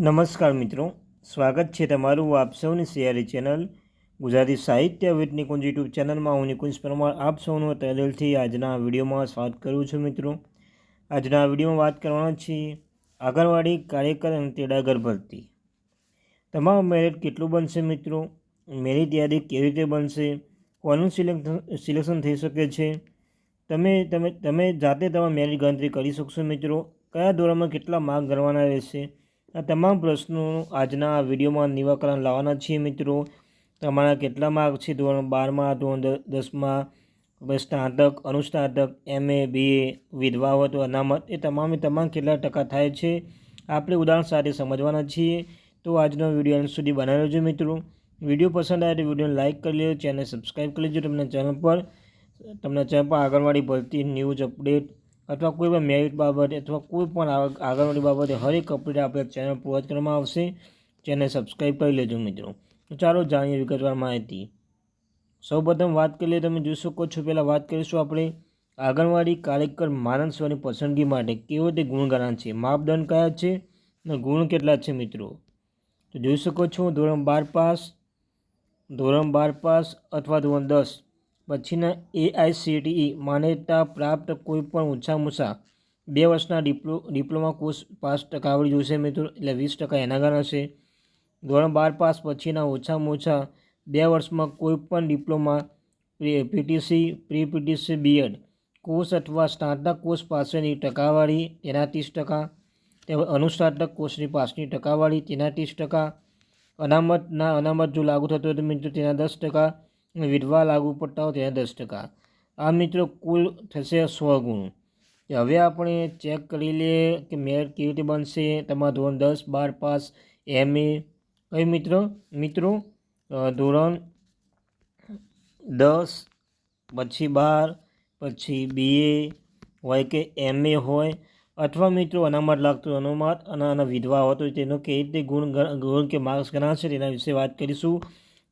નમસ્કાર મિત્રો, સ્વાગત છે તમારું આપ સૌની સિયારી ચેનલ ગુજરાતી સાહિત્ય વિથ નિકુંજ યુટ્યુબ ચેનલમાં. હું નિકુંજ પરમાર, આપ સૌનું તહેદિલથી આજના વિડીયોમાં સ્વાગત કરું છું મિત્રો. આજના વિડીયોમાં વાત કરવાના છીએ આંગણવાડી કાર્યકર અને તેડાગર ભરતી. તમામ મેરિટ કેટલું બનશે મિત્રો? મેરિટ યાદી કેવી રીતે બનશે? કોનું સિલેક્શન સિલેક્શન થઈ શકે છે? તમે તમે તમે જાતે તમે મેરિટ ગણતરી કરી શકશો મિત્રો. કયા ધોરણમાં કેટલા માર્ક ગણવાના રહેશે? આ તમામ પ્રશ્નોનું આજના વિડીયોમાં નિરાકરણ લાવવાના છીએ મિત્રો. તમારા કેટલા માર્ક છે? ધોરણ બારમાં, ધોરણ દસમાં સ્નાતક, અનુસ્નાતક એમએ બીએ વિધવાઓ તો અનામત, એ તમામે તમામ કેટલા ટકા થાય છે? આપણે ઉદાહરણ સાથે સમજવાના છીએ. તો આજનો વીડિયો અંત સુધી બનાવી લેજો મિત્રો. વીડિયો પસંદ આવે તો વિડીયોને લાઇક કરી લેજો ચેનલ સબસ્ક્રાઈબ કરી લેજો, તમને ચેનલ પર, તમને ચેનલ પર આંગણવાડી ભરતી ન્યૂઝ અપડેટ અથવા કોઈ પણ મેરિટ બાબતે અથવા કોઈ પણ આગ- આગળવાળી બાબતે હરેક અપડેટ આપણે ચેનલ પ્રોવાઈડ કરવામાં આવશે. ચેનલ સબસ્ક્રાઈબ કરી લેજો મિત્રો. તો ચાલો જાણીએ વિગતવાર માહિતી. સૌપ્રથમ વાત કરીએ, તમે જોઈ શકો છો, પહેલાં વાત કરીશું આપણે આંગણવાડી કાર્યકર માનસવાની પસંદગી માટે કેવો તે ગુણગાન છે, માપદંડ કયા છે અને ગુણ કેટલા છે મિત્રો? તો જોઈ શકો છો, ધોરણ બાર પાસ, ધોરણ બાર પાસ અથવા ધોરણ દસ. પછીના એઆઈસીટીઈ માન્યતા પ્રાપ્ત કોઈપણ ઓછામાં ઓછા બે વર્ષના ડિપ્લો, ડિપ્લોમા કોર્સ પાસ ટકાવાળી જોઈશે મિત્રો, એટલે વીસ ટકા એના ગણ હશે ધોરણ બાર પાસ પછીના ઓછામાં ઓછા બે વર્ષમાં કોઈપણ diploma PTC, pre, PTC, B Ed. Course અથવા સ્નાતક કોર્સ પાસેની ટકાવાળી તેના ત્રીસ ટકા તેમજ અનુસ્નાતક કોર્સની પાસની ટકાવાળી તેના ત્રીસ ટકા. અનામતના અનામત જો લાગુ થતો હોય તો મિત્રો તેના દસ ટકા વિધવા લાગુ પડતા હોય ત્યાં દસ ટકા. આ મિત્રો કુલ થશે સો ગુણ. હવે આપણે ચેક કરી લઈએ કે મેરિટ કેવી રીતે બનશે. તમારા ધોરણ દસ, બાર પાસ એ કઈ મિત્રો મિત્રો ધોરણ દસ, પછી બાર, પછી બીએ હોય કે એમએ હોય, અથવા મિત્રો અનામત લાગતું અનામત અને આના વિધવા હોય, તો તેનો કેવી રીતે ગુણ ગુણ કે માર્ક્સ ગણાશે તેના વિશે વાત કરીશું.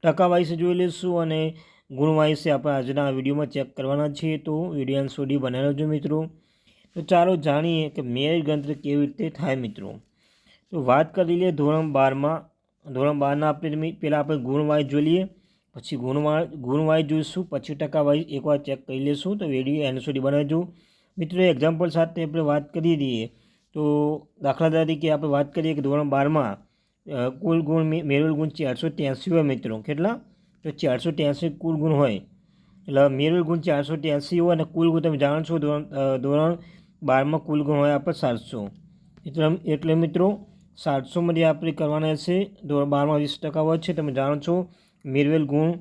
ટકા વાઇઝ જોઈ લઈશું અને ગુણ આપણે આજના વિડીયોમાં ચેક કરવાના છીએ. તો વીડિયો સુધી બનાવી લેજો મિત્રો. તો ચાલો જાણીએ કે મેયર ગણતરી કેવી રીતે થાય મિત્રો. તો વાત કરી લઈએ ધોરણ બારમાં, ધોરણ બારના આપણે પહેલાં આપણે ગુણવાઈ જોઈ લઈએ, પછી ગુણવા ગુણવાઈ જોઈશું, પછી ટકા વાઇઝ એકવાર ચેક કરી લઈશું. તો વીડિયો એન્ડ સુધી બનાવજો મિત્રો એક્ઝામ્પલ સાથે આપણે વાત કરી દઈએ. તો દાખલા તરીકે આપણે વાત કરીએ કે ધોરણ બારમાં કુલ ગુણ મે- મેળવેલ ગુણ ચારસો ત્યાંસી હોય મિત્રો. કેટલા? તો ચારસો ત્યાંસી કુલ ગુણ હોય. એટલે મેળવેલ ગુણ ચારસો ત્યાંસી હોય અને કુલ ગુણ તમે જાણો છો, ધોરણ ધોરણ બારમાં કુલ ગુણ હોય આપણે સાતસો. એટલે એટલે મિત્રો સાતસોમાંથી આપણે કરવાના છે. ધોરણ બારમાં વીસ ટકા હોય છે. તમે જાણો છો મેળવેલ ગુણ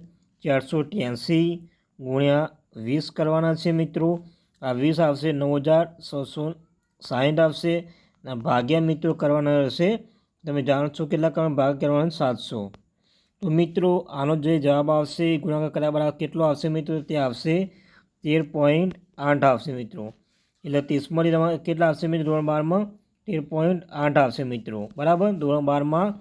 ચારસો ત્યાંસી ગુણ્યા વીસ કરવાના છે મિત્રો. આ વીસ આવશે નવ હજાર છસો સાઠ આવશે. અને ભાગ્યા મિત્રો કરવાના રહેશે તમે જાણો છો કેટલા કરવાના ભાગ કરવાનો સાતસો. તો મિત્રો, આનો જે જવાબ આવશે, ગુણાકાર કર્યા બરાબર કેટલો આવશે મિત્રો? તે આવશે તેર પોઈન્ટ આઠ આવશે મિત્રો. એટલે ત્રીસમાંથી તમારે કેટલા આવશે મિત્રો? ધોરણ બારમાં તેર પોઈન્ટ આઠ આવશે મિત્રો. બરાબર? ધોરણ બારમાં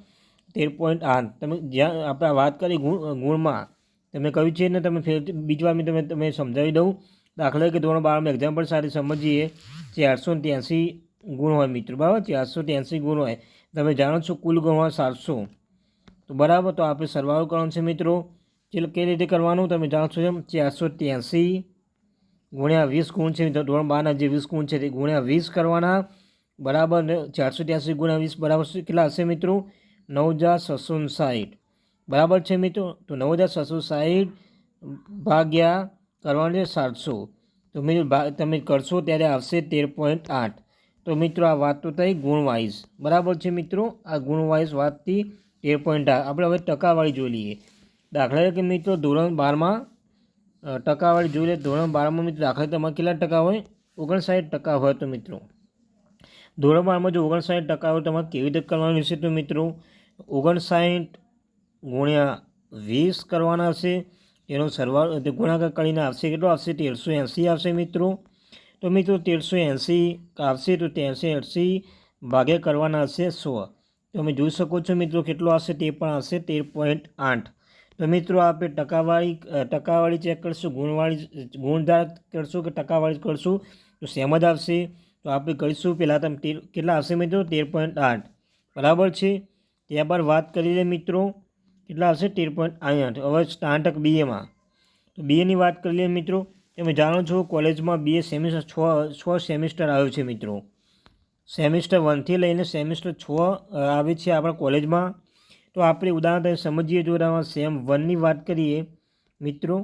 તેર પોઈન્ટ આઠ. તમે જ્યાં આપણે વાત કરી ગુણ, ગુણમાં, તમે કહ્યું છે ને, તમે ફેર, બીજી વાર તમે તમે સમજાવી દઉં. દાખલા કે ધોરણ બારમાં એક્ઝામ્પલ સાથે સમજીએ. ચારસો ત્યાંસી ગુણ હોય મિત્રો. બરાબર? ચારસો ત્યાંસી ગુણ હોય. તમે જાણો છો કુલ ગુણ સાતસો. તો બરાબર, તો આપણે સરવાળો કરવાનો છે મિત્રો. જે કઈ રીતે કરવાનું, તમે જાણો છો એમ? ચારસો ત્યાંસી ગુણ્યા વીસ ગુણ છે મિત્રો. ધોરણ બારના જે વીસ ગુણ છે તે ગુણ્યા વીસ કરવાના. બરાબર ચારસો ત્યાંસી ગુણ્યા વીસ બરાબર કેટલા હશે મિત્રો? નવ હજાર છસો સાઠ બરાબર છે મિત્રો? તો નવ હજાર છસો સાઠ ભાગ્યા કરવાનું છે સાતસો. તો મિત્રો તમે કરશો ત્યારે આવશે તેર પોઈન્ટ આઠ. તો મિત્રો, આ વાત તો થઈ ગુણવાઇઝ. બરાબર છે મિત્રો? આ ગુણવાઇઝ વાતથી તેર પોઈન્ટ આપણે હવે ટકાવાળી જોઈ લઈએ. દાખલા તરીકે મિત્રો, ધોરણ બારમાં ટકાવાળી જોઈ લે, ધોરણ બારમાં મિત્રો, દાખલા તમારે કેટલા ટકા હોય? ઓગણસાઠ ટકા હોય તો મિત્રો. ધોરણ બારમાં જો ઓગણસાઠ ટકા હોય તમારે કેવી રીતે કરવાનું છે તો મિત્રો? ઓગણસાઠ ગુણ્યા વીસ કરવાના હશે. એનો સરવાળો, ગુણાકાર કરીને આવશે કેટલો? આવશે તેરસો એંસી આવશે મિત્રો. તો મિત્રો તેરસો એંસી આવશે તો ત્રણસો એંસી, ભાગે કરવાના હશે સો. તો તમે જોઈ શકો છો મિત્રો કેટલો આવશે તે પણ આવશે તેર પોઈન્ટ આઠ. તો મિત્રો આપણે ટકાવાળી ટકાવાળી ચેક કરશું, ગુણવાળી ગુણધાર કરશું કે ટકાવાળી કરશું, તો સેમ જ આવશે. તો આપણે કરીશું પહેલાં તમે તેર, કેટલા આવશે મિત્રો? તેર પોઈન્ટ આઠ. બરાબર છે? ત્યારબાદ વાત કરી લે મિત્રો, કેટલા આવશે તેર પોઈન્ટ આઠ. હવે સ્ટાન્ટક બીએમાં તો બીએની વાત કરી લઈએ મિત્રો તમે જાણો છો, કોલેજમાં બીએ સેમિસ્ટર છ છ સેમિસ્ટર આવ્યો છે મિત્રો. સેમિસ્ટર વનથી લઈને સેમિસ્ટર છ આવે છે આપણા કોલેજમાં. તો આપણે ઉદાહરણ તરીકે સમજીએ, જો સેમ વનની વાત કરીએ, મિત્રો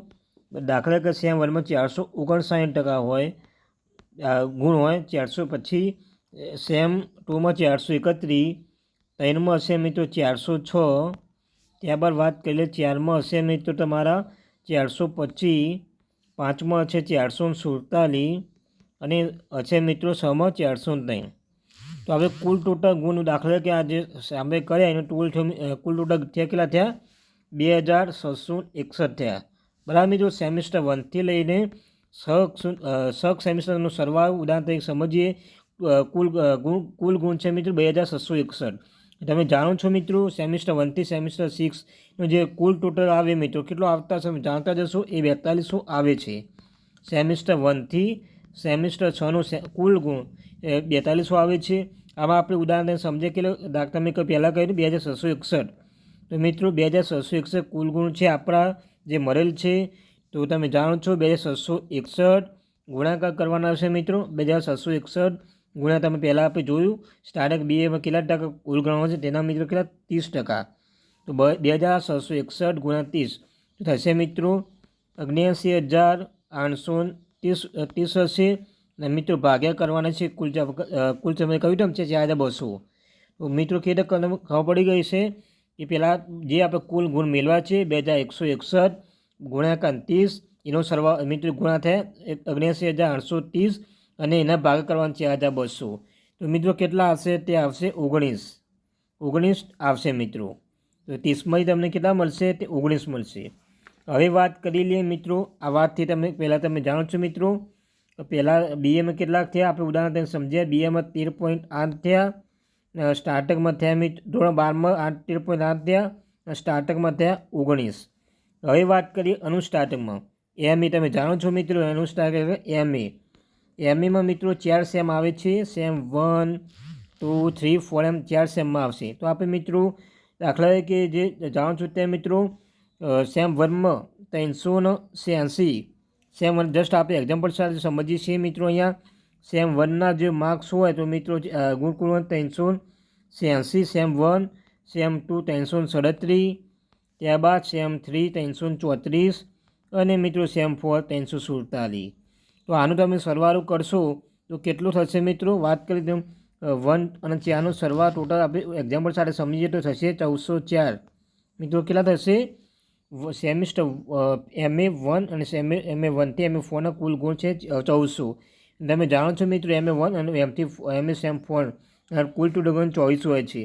દાખલા કે સેમ વનમાં ચારસો ઓગણસાઠ ટકા હોય ગુણ હોય, ચારસો પછી સેમ ટુમાં ચારસો એકત્રીસ, ત્રણમાં હશે મિત્રો ચારસો છ, ત્યારબાદ વાત કરીએ, ચારમાં હશે મિત્રો તમારા ચારસો પચીસ પાંચમાં છે ચારસો સુડતાલીસ અને હશે મિત્રો છમાં ચારસો ત્રણ. તો હવે કુલ ટોટલ ગુણ દાખલા કે આ જે સામે કર્યા એનો ટોલ કુલ ટોટલ થયા કેટલા થયા? બે હજાર છસો એકસઠ થયા. બરાબર મિત્રો, સેમિસ્ટર વનથી લઈને સખ સેમિસ્ટરનો સરવાળો ઉદાહરણ તરીકે સમજીએ કુલ ગુણ કુલ ગુણ છે મિત્રો બે હજાર છસો એકસઠ. તમે જાણો છો મિત્રો, સેમિસ્ટર વનથી સેમિસ્ટર સિક્સનો જે કુલ ટોટલ આવે મિત્રો, કેટલો આવતા તમે જાણતા જશો એ બેતાલીસો આવે છે. સેમિસ્ટર વનથી સેમિસ્ટર છનું કુલ ગુણ બેતાલીસો આવે છે. આમાં આપણે ઉદાહરણ સમજે કે દાખલા મેં પહેલાં કહ્યું બે હજાર છસો એકસઠ. તો મિત્રો, બે હજાર છસો એકસઠ કુલ ગુણ છે આપણા જે મળેલ છે. તો તમે જાણો છો બે હજાર છસો એકસઠ ગુણાકાર કરવાના છે મિત્રો, બે હજાર છસો એકસઠ ગુણ્યા તમે પહેલાં આપણે જોયું સ્ટાર્ટઅપ બીએમાં કેટલા ટકા કુલ ગણવા છે? તેના મિત્રો કેટલા? ત્રીસ ટકા. તો બ- હજાર છસો એકસઠ ગુણ્યા ત્રીસ. થશે મિત્રો અગ્નેસી હજાર આઠસો ત્રીસ ત્રીસ હશે. અને મિત્રો ભાગ્યા કરવાના છે કુલ કુલ સમય કયું ટર્મ છે? ચાર હજાર બસો. તો મિત્રો ખેડક ખબર પડી ગઈ છે કે પહેલાં જે આપણે કુલ ગુણ મેળવા છે, બે હજાર એકસો એકસઠ ગુણ્યાકાર ત્રીસ, એનો સરવા મિત્રો ગુણા થયા અગ્નેસી હજાર આઠસો ત્રીસ અને એના ભાગ કરવાના છે હજાર બસો. તો મિત્રો કેટલા આવશે? તે આવશે ઓગણીસ. ઓગણીસ આવશે મિત્રો. તો ત્રીસમાંથી તમને કેટલા મળશે? તે ઓગણીસ મળશે. હવે વાત કરી લઈએ મિત્રો, આ વાતથી તમે પહેલાં તમે જાણો છો મિત્રો પહેલાં બીએમાં કેટલાક થયા? આપણે ઉદાહરણ તમે સમજ્યા બીએમાં તેર પોઈન્ટ આઠ થયા સ્ટાર્ટકમાં થયા મિત્ર ધોરણ બારમાં આઠ, તેર પોઈન્ટ આઠ થયા સ્ટાર્ટકમાં થયા ઓગણીસ. હવે વાત કરીએ અનુસ્ટાર્ટકમાં એમ એ તમે જાણો છો મિત્રો અનુસ્ટાર્ટક એમ એ એમ એમાં મિત્રો ચાર સેમ આવે છે. Sem one two three four એમ ચાર સેમમાં આવશે. તો આપણે મિત્રો દાખલા તરીકે જે જાણો છો તે મિત્રો સેમ વનમાં ત્રણસો ને છ્યાસી. સેમ વન જસ્ટ આપણે એક્ઝામ્પલ સાથે સમજીએ છીએ મિત્રો અહીંયા. સેમ વનના જે માર્ક્સ હોય તો મિત્રો અ, ગુણકુલ ત્રણસો છ્યાસી સેમ વન સેમ ટુ ત્રણસો સડત્રીસ ત્યારબાદ સેમ થ્રી ત્રણસો ચોત્રીસ અને મિત્રો સેમ ફોર ત્રણસો સુડતાલીસ. તો આનું તમે સરવાળો કરશો તો કેટલું થશે મિત્રો? વાત કરી તેમ વન અને ચારનો સરવાળો ટોટલ આપણે એક્ઝામ્પલ સાથે સમજીએ તો થશે ચૌદસો ચાર. મિત્રો, કેટલા થશે? સેમિસ્ટર એમ એ વન અને સેમ એમ એ વનથી એમ એ ફોરના કુલ ગુણ છે ચૌદસો. તમે જાણો છો મિત્રો એમ એ વન અને એમથી એમ એ સેમ ફોર. કુલ ટોટલ ગુણ ચોવીસ હોય છે.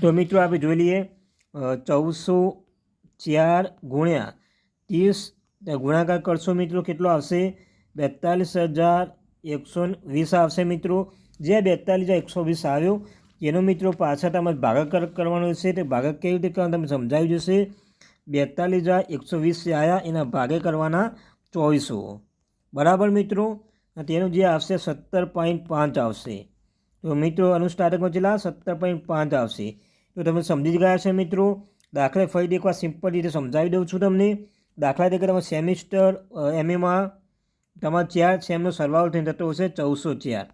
તો મિત્રો, આપણે જોઈ લઈએ. ચૌદસો ચાર ગુણ્યા ત્રીસ ગુણાકાર કરશો મિત્રો કેટલો આવશે? બેતાલીસ હજાર એકસો વીસ આવશે મિત્રો. જે બેતાલીસ હજાર એકસો વીસ આવ્યો, એનો મિત્રો પાછા તમારે ભાગાકાર કરવાનો છે. તે ભાગાકાર કેવી રીતે કરવાનો તમે સમજાવી જશે. બેતાલીસ હજાર એકસો વીસ આવ્યા એના ભાગે કરવાના ચોવીસો. બરાબર મિત્રો? તેનું જે આવશે, સત્તર પોઈન્ટ પાંચ આવશે. તો મિત્રો અનુસ્ટાર્ટકમાં છેલ્લા સત્તર પોઈન્ટ પાંચ આવશે. તો તમે સમજી ગયા છે મિત્રો. દાખલા ફરી એકવાર સિમ્પલ રીતે સમજાવી દઉં છું તમને. દાખલા તરીકે તમે સેમિસ્ટર એમએમાં તમારા ચાર સેમનો સરવાળો થઈને થતો હશે, ચૌદસો ચાર.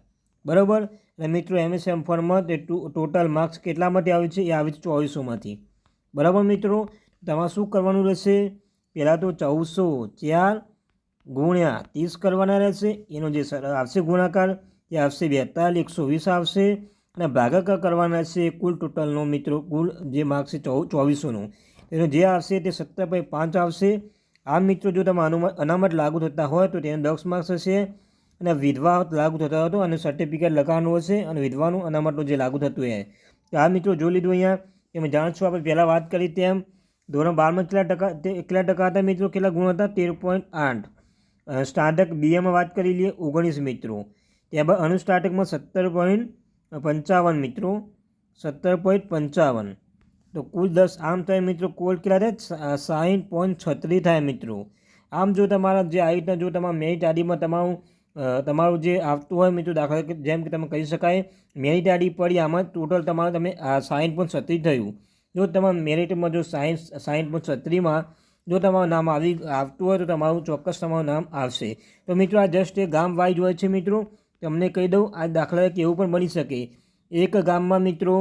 બરાબર? અને મિત્રો એમએસ એમ ફોરમાં તે ટોટલ માર્ક્સ કેટલામાંથી આવે છે? એ આવે છે ચોવીસોમાંથી. બરાબર મિત્રો? તમારે શું કરવાનું રહેશે? પહેલાં તો ચૌદસો ચાર ગુણ્યા ત્રીસ કરવાના રહેશે. એનો જે આવશે ગુણાકાર, એ આવશે બેતાલીસ, એકસો વીસ આવશે. અને ભાગાકાર કરવાના છે કુલ ટોટલનો મિત્રો, કુલ જે માર્ક્સ છે ચોવીસોનો. એનો જે આવશે તે સત્તર પાંચ આવશે. આ મિત્રો, જો તમે અનુમત લાગુ થતા હોય તો તેને દસ માર્ક્સ હશે અને વિધવા લાગુ થતા હતો અને સર્ટિફિકેટ લગાવવાનું હશે અને વિધવાનું અનામતનું જે લાગુ થતું હોય તો આ મિત્રો જોઈ લીધું અહીંયા. તમે જાણો છો આપણે પહેલાં વાત કરી તેમ. ધોરણ બારમાં કેટલા ટકા કેટલા ટકા હતા મિત્રો? કેટલા ગુણ હતા? તેર પોઈન્ટ આઠ. સ્ટાર્ટક બીએમાં વાત કરી લઈએ. ઓગણીસ મિત્રો. ત્યારબાદ અનુસ્ટાર્ટકમાં સત્તર પોઈન્ટ પંચાવન મિત્રો. સત્તર પોઈન્ટ પંચાવન. તો કુલ દસ આમ થાય મિત્રો, કુલ કેટલા થાય? સાહીઠ પોઈન્ટ છત્રીસ થાય મિત્રો. આમ જો તમારા જે આવી રીતના જો તમારા મેરિટ યાદીમાં તમારું તમારું જે આવતું હોય મિત્રો દાખલા જેમ કે તમે કહી શકાય, મેરિટ આડી પડી આમાં, ટોટલ તમારું તમે સાહીઠ પોઈન્ટ છત્રીસ થયું. જો તમારા મેરિટમાં જો સાહીઠ સાહીઠ પોઈન્ટ છત્રીસમાં જો તમારું નામ આવી, આવતું હોય તો તમારું ચોક્કસ તમારું નામ આવશે. તો મિત્રો આ જસ્ટ એ ગામ વાઇઝ હોય છે મિત્રો. તમને કહી દઉં, આ દાખલા કે એવું પણ બની શકે. એક ગામમાં મિત્રો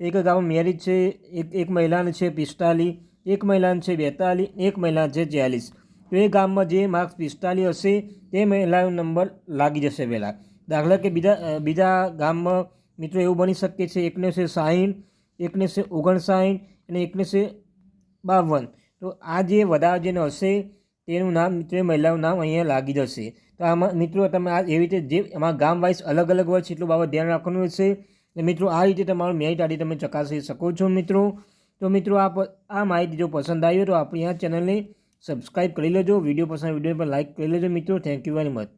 એક ગામમાં મેરિટ છે, એક એક મહિલાને છે પિસ્તાલીસ, એક મહિલાને છે બેતાલીસ, એક મહિલા છે ચાલીસ. તો એ ગામમાં જે માર્ક્સ પિસ્તાલીસ હશે, તે મહિલાનો નંબર લાગી જશે પહેલાં. દાખલા કે બીજા બીજા ગામમાં મિત્રો એવું બની શકે છે, એકને છે સાહીઠ, એકને છે ઓગણસાઠ અને એકને છે બાવન. તો આ જે વધારે જેને હશે, તેનું નામ મિત્રો મહિલાનું નામ અહીંયા લાગી જશે. તો આમાં મિત્રો તમે આ એવી રીતે જે, એમાં ગામ વાઇઝ અલગ અલગ હોય છે, એટલું બાબત ધ્યાન રાખવાનું રહેશે અને મિત્રો, આ રીતે તમારું મેરિટ આડી તમે ચકાસી શકો છો મિત્રો. તો મિત્રો, આ આ માહિતી જો પસંદ આવી તો આપણી આ ચેનલને સબસ્ક્રાઈબ કરી લેજો. વીડિયો પસંદ વીડિયો પર લાઇક કરી લેજો મિત્રો. Thank you very much